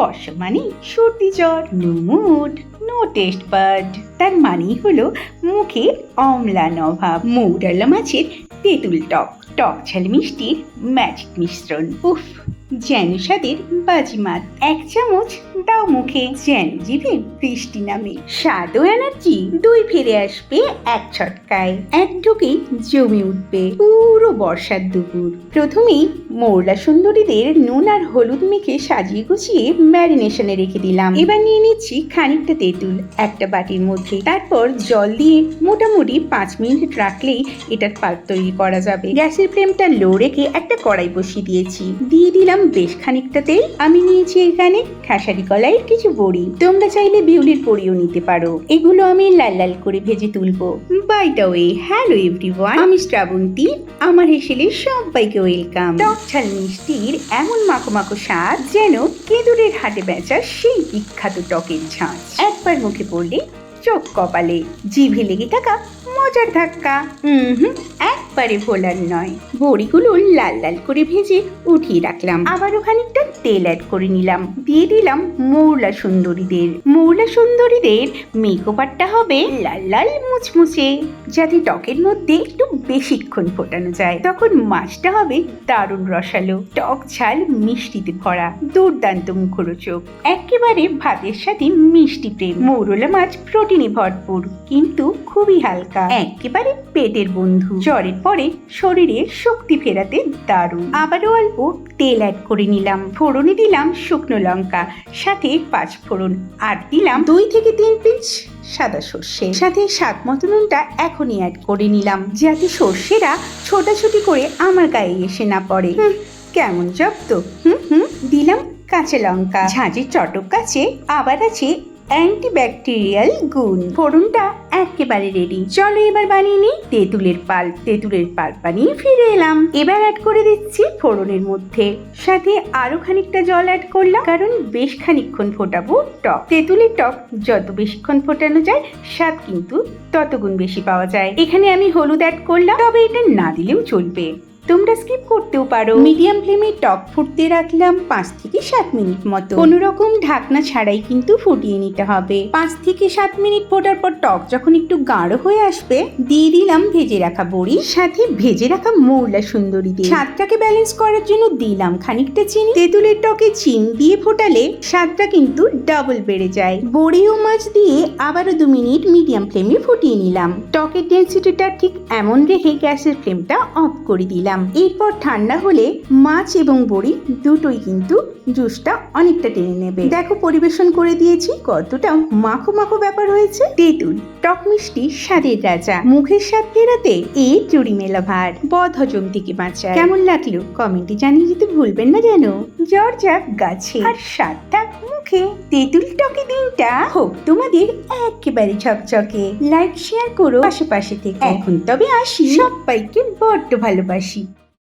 বর্ষা মানে সর্দি জ্বর no mood no taste bud তার মানেই হলো মুখে অম্লান অভাব মৌরালা মাছের তেঁতুল টক টক ঝাল মিষ্টির ম্যাজিক মিশ্রণ। উফ! যেন স্বাদের বাজি এক চামচ দাও মুখে, যেন জিভে বৃষ্টি নামে। স্বাদ ও এনার্জি, দুই ফিরে আসবে এক ছটকায়। এক ঢুকেই জমে উঠবে পুরো বর্ষার দুপুর। প্রথমেই মোরলা সুন্দরীদের নুন আর হলুদ মেখে সাজিয়ে গুছিয়ে ম্যারিনেশনে রেখে দিলাম। এবার নিয়ে নিচ্ছি খানিকটা তেঁতুল একটা বাটির মধ্যে। তারপর জল দিয়ে মোটামুটি পাঁচ মিনিট রাখলেই এটার পাল্প তৈরি করা যাবে। গ্যাসের ফ্লেমটা লো রেখে একটা কড়াই বসিয়ে দিয়েছি। দিয়ে দিলাম বেশ খানিকটা তেল আমি নিয়েছি এখানে। খেসারি কলাইয়ের কিছু বড়ি। তোমরা চাইলে বিউলির বড়িও নিতে পারো। এগুলো আমি লাল লাল করে ভেজে তুলবো। By the way hello everyone আমি শ্রাবন্তী, আমার হেসেলে সবাইকে ওয়েলকাম টক মিষ্টির এমন মাখো মাখো স্বাদ যেন কেঁদুরের হাটে বেচা সেই বিখ্যাত টকের ঝাঁজ। একবার মুখে পড়লে চোখ কপালে। জিভে লেগে থাকা মজার ধাক্কা। হুম, একবারে ভোলার নয়। বড়িগুলো লাল লাল করে ভেজে উঠিয়ে রাখলাম। আবারও খানিকটা তেল অ্যাড করে নিলাম। দিয়ে দিলাম মৌলা সুন্দরীদের। মৌলা সুন্দরীদের মেকওভারটা হবে লাল লাল মুচমুচে, যাতে টকের মধ্যে একটু বেশিক্ষণ ফোটানো যায়। তখন মাছটা হবে দারুণ রসালো, টক ঝাল মিষ্টিতে ভরা, দুর্দান্ত মুখরোচক। একেবারে ভাতের সাথে মিষ্টি প্রেম। মৌরলা মাছ প্রোটিনে ভরপুর, কিন্তু খুবই হালকা। একেবারে পেটের বন্ধু। জ্বরের পরে শরীরে শক্তি ফেরাতে দারুণ। আবারও অল্প তেল অ্যাড করে নিলাম। ফোড়নে দিলাম শুকনো লঙ্কা, সাথে পাঁচ ফোড়ন। আর দিলাম দুই থেকে তিন পিঞ্চ সাদা সর্ষে। সাথে স্বাদ মতো নুনটা এখনই অ্যাড করে নিলাম। যাতে সর্ষেরা ছোটাছুটি করে আমার গায়ে এসে না পড়ে। কেমন জব্দ। হুম হুম, দিলাম কাঁচা লঙ্কা। ঝাঁঝের চটক কাছে আবার আছে অ্যান্টিব্যাকটেরিয়াল গুণ। ফোড়নটা একেবারে রেডি চলো এবার বানিয়ে নিই তেঁতুলের পাল। তেঁতুলের পাল বানিয়ে ফিরে এলাম। এবার অ্যাড করে দিচ্ছি ফোড়নের মধ্যে। সাথে আরও খানিকটা জল অ্যাড করলাম, কারণ বেশ খানিকক্ষণ ফোটাবো টক। তেঁতুলের টক যত বেশিক্ষণ ফোটানো যায়, স্বাদ কিন্তু তত গুণ বেশি পাওয়া যায়। এখানে আমি হলুদ অ্যাড করলাম, তবে এটা না দিলেও চলবে। তোমরা স্কিপ করতেও পারো। মিডিয়াম ফ্লেমে টক ফুটতে রাখলাম পাঁচ থেকে সাত মিনিট মতো। কোনো রকম ঢাকনা ছাড়াই কিন্তু ফুটিয়ে নিতে হবে। পাঁচ থেকে সাত মিনিট ফোটার পর টক যখন একটু গাঢ় হয়ে আসবে দিয়ে দিলাম ভেজে রাখা বড়ি সাথে ভেজে রাখা মৌলা সুন্দরী দিয়ে স্বাদটাকে ব্যালেন্স করার জন্য দিলাম খানিকটা চিনি। তেঁতুলের টকে চিনি দিয়ে ফোটালে স্বাদটা কিন্তু ডাবল বেড়ে যায়। বড়ি ও মাছ দিয়ে আবারও দু মিনিট মিডিয়াম ফ্লেমে ফুটিয়ে নিলাম। টকের ডেন্সিটিটা ঠিক এমন রেখে গ্যাসের ফ্লেমটা অফ করে দিলাম। এরপর ঠান্ডা হলে মাছ এবং বড়ি দুটোই কিন্তু জুসটা অনেকটা টেনে নেবে। দেখো পরিবেশন করে দিয়েছি, কতটা মাখো মাখো ব্যাপার হয়েছে। তেঁতুল টক মিষ্টি স্বাদের রাজা। মুখের স্বাদ ফেরাতে এই জুড়ি মেলা ভার। বদ হজম থেকে বাঁচা কেমন লাগল? কমেন্টে জানিয়ে যেতে ভুলবেন না যেন। যাক গাছে। আর স্বাদ মুখে তেঁতুল টকে দিনটা হোক তোমাদের একেবারে ঝকঝকে। লাইক শেয়ার করো আশেপাশে থেকে। এখন তবে আসি। সবাইকে বড্ড ভালোবাসি।